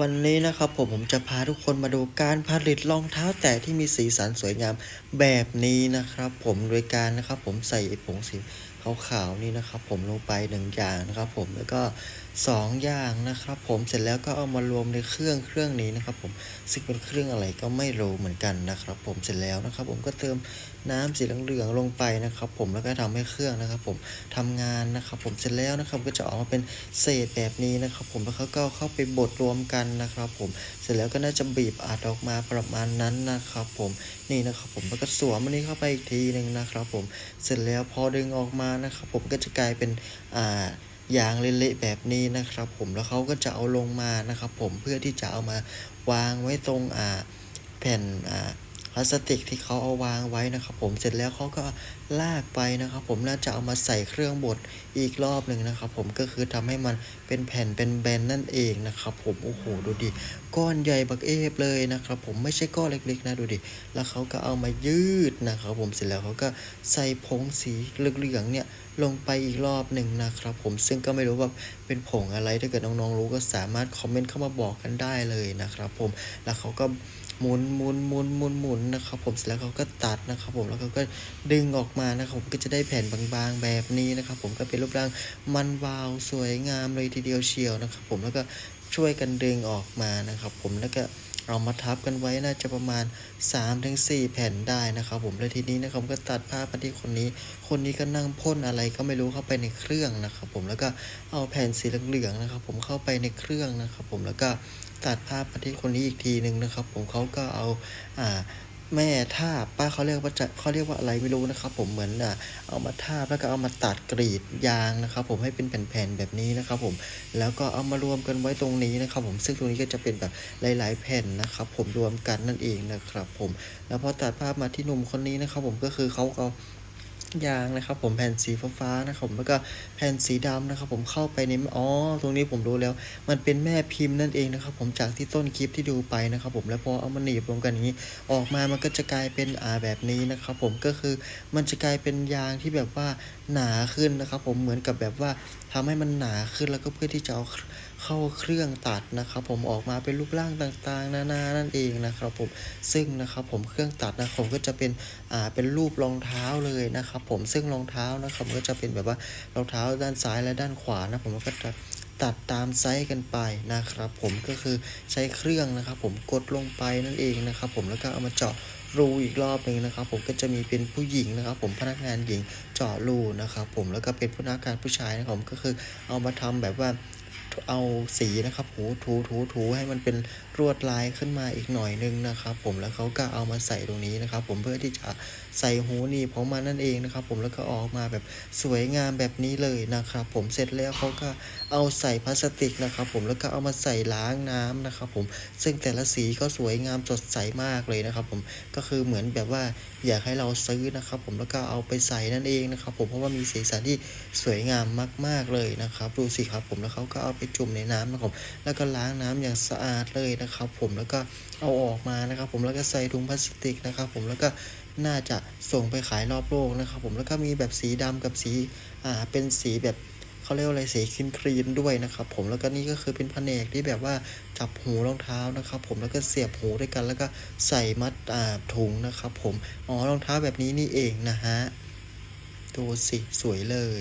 วันนี้นะครับผมผมจะพาทุกคนมาดูการผลิตรองเท้าแตะที่มีสีสันสวยงามแบบนี้นะครับ ผมโดยการนะครับผมใส่ผงสี ขาวๆนี่นะครับ ผมลงไปหนึ่งอย่างนะครับ ผมแล้วก็สองอย่างนะครับ ผมเสร็จแล้วก็เอามารวมในเครื่องเครื่องนี้นะครับ ผมซึ่งเป็นเครื่องอะไรก็ไม่รู้เหมือนกันนะครับ ผมเสร็จแล้วนะครับ ผมก็เติมน้ำสีเหลืองๆลงไปนะครับ ผมแล้วก็ทำให้เครื่องนะครับ ผมทำงานนะครับ ผมเสร็จแล้วนะครับก็จะออกมาเป็นเศษแบบนี้นะครับ ผมแล้วเขาก็เข้าไปบดรวมกันนะครับ ผมเสร็จแล้วก็น่าจะบีบอัดออกมาประมาณนั้นนะครับ ผมนี่นะครับ ผมแล้วก็สวมอันนี้เข้าไปอีกทีหนึ่งนะครับ ผมเสร็จแล้วพอดึงออกมานะครับผมก็จะกลายเป็นอ่ายางเละๆแบบนี้นะครับ ผมแล้วเขาก็จะเอาลงมานะครับ ผมเพื่อที่จะเอามาวางไว้ตรงอ่าแผ่นอ่า พลาสติกที่เขาเอาวางไว้นะครับ ผมเสร็จแล้วเขาก็ลากไปนะครับ ผมน่าจะเอามาใส่เครื่องบดอีกรอบหนึ่งนะครับ ผมก็คือทำให้มันเป็นแผ่นเป็นแบนนั่นเองนะครับ ผมโอ้โหดูดิก้อนใหญ่บักเอฟเลยนะครับ ผมไม่ใช่ก้อนเล็กๆนะดูดิแล้วเขาก็เอามายืดนะครับ ผมเสร็จแล้วเขาก็ใส่ผงสีเหลืองๆเนี่ยลงไปอีกรอบหนึ่งนะครับ ผมซึ่งก็ไม่รู้ว่าเป็นผงอะไรถ้าเกิดน้องๆรู้ก็สามารถคอมเมนต์เข้ามาบอกกันได้เลยนะครับ ผมแล้วเขาก็ หมุนหมุนหมุนหมุนหมุนนะครับผมเสร็จแล้วเขาก็ตัดนะครับผมแล้วเขาก็ดึงออกมานะครับผมก็จะได้แผ่นบางๆแบบนี้นะครับผมก็เป็นรูปร่างมันวาวสวยงามเลยทีเดียวเชียวนะครับผมแล้วก็ช่วยกันดึงออกมานะครับผมแล้วก็ เอามาทับกันไว้น่าจะประมาณ 3-4 แผ่นได้นะครับผมแล้วทีนี้นะครับก็ตัดภาพมาที่คนนี้ คนนี้ก็นั่งพ่นอะไรก็ไม่รู้เข้าไปในเครื่องนะครับผมแล้วก็เอาแผ่นสีเหลืองๆนะครับผมเข้าไปในเครื่องนะครับผมแล้วก็ตัดภาพมาที่คนนี้อีกทีหนึ่งนะครับผมเขาก็เอาอ่า แม่ทาบป้าเขาเรียกว่าจะเขาเรียกว่าอะไรไม่รู้นะครับ ผมเหมือนอะเอามาทาบแล้วก็เอามาตัดกรีดยางนะครับ ผมให้เป็นแผ่นๆแบบนี้นะครับ ผมแล้วก็เอามารวมกันไว้ตรงนี้นะครับ ผมซึ่งตรงนี้ก็จะเป็นแบบหลาย ๆ แผ่นนะครับ ผมรวมกันนั่นเองนะครับ ผมแล้วพอตัดภาพมาที่หนุ่มคนนี้นะครับ ผมก็คือเขาเอา ยางนะครับ ผมแผ่นสีฟ้าๆนะครับผมแล้วก็แผ่นสีดำนะครับ ผมเข้าไปในอ๋อตรงนี้ผมรู้แล้ว มันเป็นแม่พิมพ์นั่นเองนะครับ ผมจากที่ต้นคลิปที่ดูไปนะครับ ผมแล้วพอเอามาหนีบรวมกันอย่างนี้ ออกมามันก็จะกลายเป็นอ่าแบบนี้นะครับ ผมก็คือมันจะกลายเป็นยางที่แบบว่าหนาขึ้นนะครับ ผมเหมือนกับแบบว่าทำให้มันหนาขึ้นแล้วก็เพื่อที่จะเอา เข้าเครื่องตัดนะครับผมออกมาเป็นรูปร่างต่างๆ นานานั่นเองนะครับผมซึ่งนะครับผมเครื่องตัดนะผมก็จะเป็นอ่าเป็นรูปรองเท้าเลยนะครับผมซึ่งรองเท้านะครับก็จะเป็นแบบว่ารองเท้าด้านซ้ายและด้านขวานะผมก็จะตัดตามไซส์กันไปนะครับผมก็คือใช้เครื่องนะครับผมกดลงไปนั่นเองนะครับผมแล้วก็เอามาเจาะรูอีกรอบหนึ่งนะครับผมก็จะมีเป็นผู้หญิงนะครับ ผมพนักงานหญิงเจาะรูนะครับผมแล้วก็เป็นพนักงานผู้ชายนะครับผมก็คือเอามาทำแบบว่า เอาสีนะครับหูถูถูถูให้มันเป็นลวดลายขึ้นมาอีกหน่อยนึงนะครับผมแล้วเขาก็เอามาใส่ตรงนี้นะครับผมเพื่อที่จะใส่หูหนีบของมันนั่นเองนะครับผมแล้วก็ออกมาแบบสวยงามแบบนี้เลยนะครับผมเสร็จแล้วเขาก็เอาใส่พลาสติกนะครับผมแล้วก็เอามาใส่ล้างน้ำนะครับผมซึ่งแต่ละสีก็สวยงามสดใสมากเลยนะครับผมก็คือเหมือนแบบว่าอยากให้เราซื้อนะครับผมแล้วก็เอาไปใส่นั่นเองนะครับผมเพราะว่ามีสีสันที่สวยงามมาก ๆเลยนะครับดูสิครับผมแล้วเขาก็เอาไปจุ่มในน้ำนะครับแล้วก็ล้างน้ำอย่างสะอาดเลยนะครับ ผมแล้วก็เอาออกมานะครับ ผมแล้วก็ใส่ถุงพลาสติกนะครับ ผมแล้วก็น่าจะส่งไปขายรอบโลกนะครับ ผมแล้วก็มีแบบสีดำกับสีอ่าเป็นสีแบบเขาเรียกว่าอะไรสีครีมครีนด้วยนะครับ ผมแล้วก็นี่ก็คือเป็นแผนกที่แบบว่าจับหูรองเท้านะครับ ผมแล้วก็เสียบหูด้วยกัน แล้วก็ใส่มัดอ่าถุงนะครับ ผมอ๋อรองเท้าแบบนี้นี่เองนะฮะดูสิสวยเลย